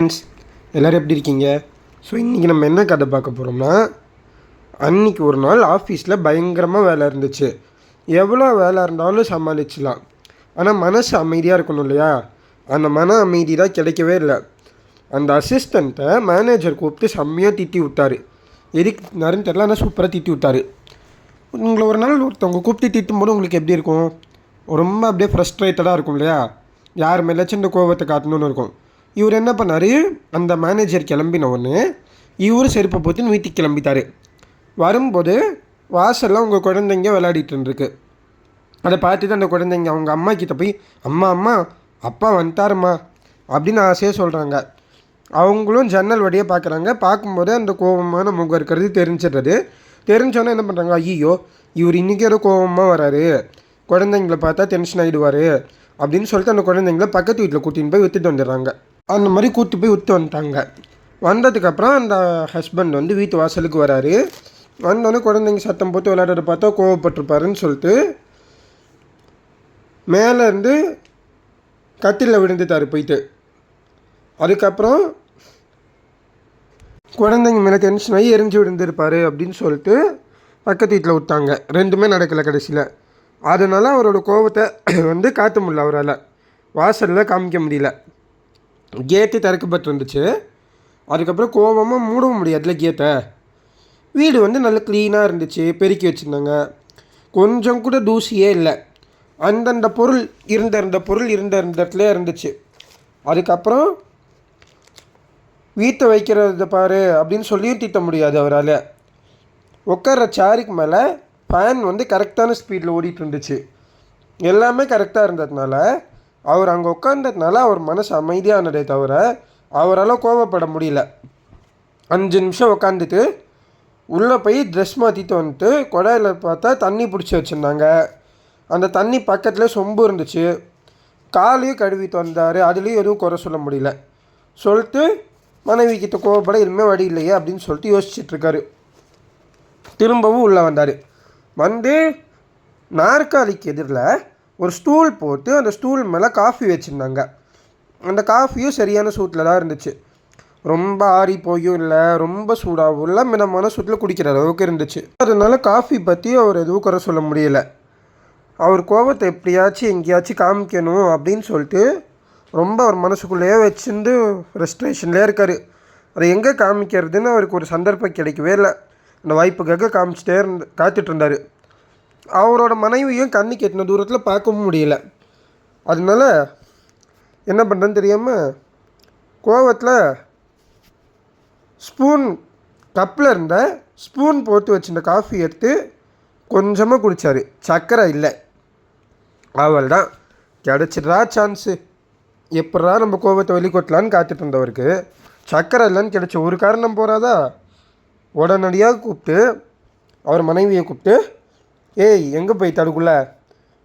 Friends எல்லோரும் எப்படி இருக்கீங்க? ஸோ இன்றைக்கி நம்ம என்ன கதை பார்க்க போகிறோம்னா அன்னைக்கு ஒரு நாள் ஆஃபீஸில் பயங்கரமாக வேலை இருந்துச்சு. எவ்வளோ வேலை இருந்தாலும் சமாளிச்சிடலாம் ஆனால் மனசு அமைதியாக இருக்கணும் இல்லையா? அந்த மன அமைதி தான் கிடைக்கவே இல்லை. அந்த அசிஸ்டண்ட்டை மேனேஜர் கூப்பிட்டு செம்மையாக திட்டி விட்டார். எதுக்கு நேரம் தெரில ஆனால் சூப்பராக திட்டி விட்டார். உங்களை ஒரு நாள் ஒருத்தவங்க கூப்பிட்டு திட்டும்போது உங்களுக்கு எப்படி இருக்கும்? ரொம்ப அப்படியே ஃப்ரஸ்ட்ரேட்டடாக இருக்கும் இல்லையா? யார் மேலாச்சும் இந்த கோபத்தை காட்டணும்னு இருக்கும். இவர் என்ன பண்ணார்? அந்த மேனேஜர் கிளம்பின உடனே இவர் செருப்பை போட்டுன்னு வீட்டுக்கு கிளம்பிட்டார். வரும்போது வாசலில் உங்கள் குழந்தைங்க விளையாடிட்டு அதை பார்த்துட்டு அந்த குழந்தைங்க அவங்க அம்மா கிட்ட போய் அம்மா அம்மா அப்பா வந்துட்டாருமா அப்படின்னு ஆசையாக சொல்கிறாங்க அவங்களும் ஜன்னல் வழியாக பார்க்குறாங்க பார்க்கும்போது அந்த கோபமான முகம் இருக்கிறது தெரிஞ்சிடுறது. தெரிஞ்சோன்னே என்ன பண்ணுறாங்க ஐயோ இவர் இன்றைக்கி ஏதோ கோபமாக வராரு. குழந்தைங்கள பார்த்தா டென்ஷன் ஆகிடுவார் அப்படின்னு சொல்லிட்டு அந்த குழந்தைங்கள பக்கத்து வீட்டில் கூட்டின்னு போய் விற்றுட்டு வந்துடுறாங்க. அந்த மாதிரி கூட்டி போய் விற்று வந்துட்டாங்க. வந்ததுக்கப்புறம் அந்த ஹஸ்பண்ட் வந்து வீட்டு வாசலுக்கு வராரு. வந்தோடனே குழந்தைங்க சத்தம் போட்டு விளையாடுறத பார்த்தா கோவப்பட்டிருப்பாருன்னு சொல்லிட்டு மேலேருந்து கத்திரில் விழுந்துட்டார் போயிட்டு. அதுக்கப்புறம் குழந்தைங்க மேலே டென்ஷன் ஆகி எரிஞ்சு விழுந்திருப்பார் அப்படின்னு சொல்லிட்டு பக்கத்து வீட்டில் விட்டாங்க. ரெண்டுமே நடக்கலை கடைசியில். அதனால் அவரோட கோவத்தை வந்து காட்ட முடியல அவரால். வாசலில் காமிக்க முடியல. கேட்டு திறக்கப்பட்டிருந்துச்சு. அதுக்கப்புறம் கோவமாக மூடவும் முடியாதுல கேட்டை. வீடு வந்து நல்லா க்ளீனாக இருந்துச்சு பெருக்கி வச்சுருந்தாங்க. கொஞ்சம் கூட தூசியே இல்லை. அந்தந்த பொருள் இருந்த இருந்த பொருள் இருந்த இருந்த இடத்துல இருந்துச்சு. அதுக்கப்புறம் வீட்டை வைக்கிறத பாரு அப்படின்னு சொல்லியும் திட்ட முடியாது அவரால். உட்கார்ற சேருக்கு மேலே ஃபேன் வந்து கரெக்டான ஸ்பீடில் ஓடிட்டு இருந்துச்சு. எல்லாமே கரெக்டாக இருந்ததுனால அவர் அங்கே உட்காந்ததுனால அவர் மனசு அமைதியானதே தவிர அவரால் கோவப்பட முடியல. அஞ்சு நிமிஷம் உட்காந்துட்டு உள்ளே போய் ட்ரெஸ் மாற்றிட்டு வந்துட்டு குழாயில் பார்த்தா தண்ணி பிடிச்சி வச்சுருந்தாங்க. அந்த தண்ணி பக்கத்தில் சொம்பு இருந்துச்சு. காலையும் கழுவிட்டு வந்தார். அதுலேயும் எதுவும் குறை சொல்ல முடியல. சொல்லிட்டு மனைவி கிட்ட கோவப்பட எதுவுமே வழி இல்லையே அப்படின்னு சொல்லிட்டு யோசிச்சுட்டு இருக்காரு. திரும்பவும் உள்ளே வந்தார். வந்து நாற்காலிக்கு எதிரில் ஒரு ஸ்டூல் போட்டு அந்த ஸ்டூல் மேலே காஃபி வச்சுருந்தாங்க. அந்த காஃபியும் சரியான சூட்டில் தான் இருந்துச்சு. ரொம்ப ஆறி போயும் இல்லை ரொம்ப சூடாகவும் இல்லை மிதமான சூட்டில் குடிக்கிற அளவுக்கு இருந்துச்சு. அதனால காஃபி பற்றி அவர் எதுவும் குறை சொல்ல முடியல. அவர் கோபத்தை எப்படியாச்சும் எங்கேயாச்சும் காமிக்கணும் அப்படின்னு சொல்லிட்டு ரொம்ப அவர் மனசுக்குள்ளேயே வச்சுருந்து ரெஸ்ட்ரேஷன்லேயே இருக்கார். அதை எங்கே காமிக்கிறதுன்னு அவருக்கு ஒரு சந்தர்ப்பம் கிடைக்கவே இல்லை. அந்த வாய்ப்புக்காக காமிச்சிட்டே இருந்து காத்துட்ருந்தார் அவரோட மனைவியும் கண்ணு கெட்டின தூரத்தில் பார்க்கவும் முடியல. அதனால என்ன பண்ணுறேன்னு தெரியாமல் கோவத்தில் ஸ்பூன் கப்பில் இருந்த ஸ்பூன் போட்டு வச்சிருந்த காஃபி எடுத்து கொஞ்சமாக குடித்தார் சர்க்கரை இல்லை. அவள் தான் கிடச்சிட்றா சான்ஸு எப்படா நம்ம கோவத்தை வெளிக்கொட்டலான்னு காத்துட்டு இருந்தவருக்கு. சக்கரை இல்லைன்னு கிடச்ச ஒரு காரணம் போகிறாதா உடனடியாக கூப்பிட்டு அவர் மனைவியை கூப்பிட்டு ஏய் எங்கே போய் தடுக்குள்ள?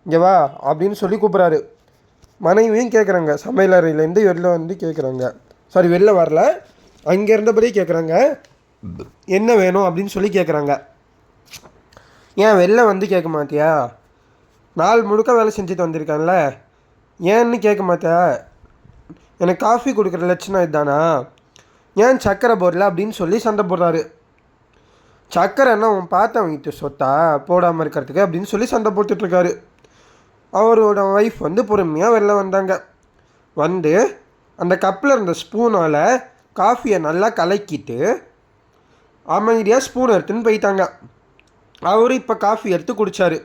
இங்கே வா அப்படின்னு சொல்லி கூப்பிட்றாரு. மனைவியும் கேட்குறாங்க சமையல் அறையிலேருந்து வெளில வந்து கேட்குறாங்க சாரி வெளில வரல. அங்கே இருந்தபடியே கேட்குறாங்க என்ன வேணும் அப்படின்னு சொல்லி கேட்குறாங்க ஏன் வெளில வந்து கேட்க மாட்டியா? நாள் முழுக்க வேலை செஞ்சுட்டு வந்திருக்கேன்ல. ஏன்னு கேட்க மாட்டியா? எனக்கு காஃபி கொடுக்குற லட்சணம் இதுதானா ஏன் சக்கரை போடல அப்படின்னு சொல்லி சண்டை போடுறாரு. சக்கரைன்னா அவன் பார்த்தவங்கிட்ட சொத்தா? போடாமல் இருக்கிறதுக்கு? அப்படின்னு சொல்லி சண்டை போட்டுட்ருக்காரு. அவரோட ஒய்ஃப் வந்து பொறுமையாக வெளில வந்தாங்க. வந்து அந்த கப்பில் இருந்த ஸ்பூனால் காஃபியை நல்லா கலக்கிட்டு அமைதியாக ஸ்பூன் எடுத்துன்னு போயிட்டாங்க. அவர் இப்போ காஃபி எடுத்து குடித்தார்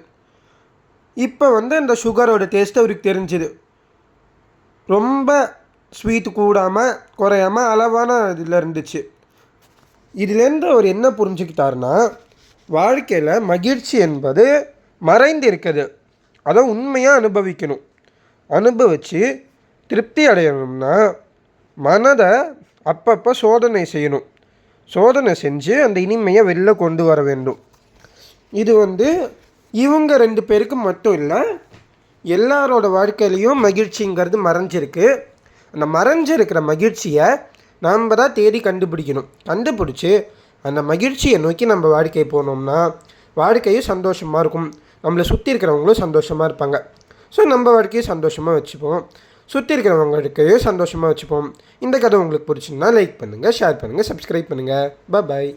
இப்போ வந்து அந்த சுகரோட டேஸ்ட் அவருக்கு தெரிஞ்சுது. ரொம்ப ஸ்வீட் கூடாமல் குறையாமல் அளவான இதில் இருந்துச்சு. இதுலேருந்து அவர் என்ன புரிஞ்சுக்கிட்டாருன்னா வாழ்க்கையில் மகிழ்ச்சி என்பது மறைந்து இருக்குது அதை உண்மையாக அனுபவிக்கணும். அனுபவித்து திருப்தி அடையணும்னா மனதை அப்பப்போ சோதனை செய்யணும். சோதனை செஞ்சு அந்த இனிமையை வெளில கொண்டு வர வேண்டும். இது வந்து இவங்க ரெண்டு பேருக்கு மட்டும் இல்லை எல்லாரோட வாழ்க்கையிலையும் மகிழ்ச்சிங்கிறது மறைஞ்சிருக்கு. அந்த மறைஞ்சிருக்கிற மகிழ்ச்சியை நாம் தான் தேடி கண்டுபிடிக்கணும். கண்டுபிடிச்சி அந்த மகிழ்ச்சியை நோக்கி நம்ம வாழ்க்கை போனோம்னா வாழ்க்கையும் சந்தோஷமாக இருக்கும். நம்மளை சுற்றி இருக்கிறவங்களும் சந்தோஷமாக இருப்பாங்க. ஸோ நம்ம வாழ்க்கையை சந்தோஷமாக வச்சுப்போம். சுற்றி இருக்கிறவங்களுக்கையும் சந்தோஷமாக வச்சுப்போம். இந்த கதை உங்களுக்கு பிடிச்சிருந்தா லைக் பண்ணுங்கள் ஷேர் பண்ணுங்கள் சப்ஸ்கிரைப் பண்ணுங்கள் பாய்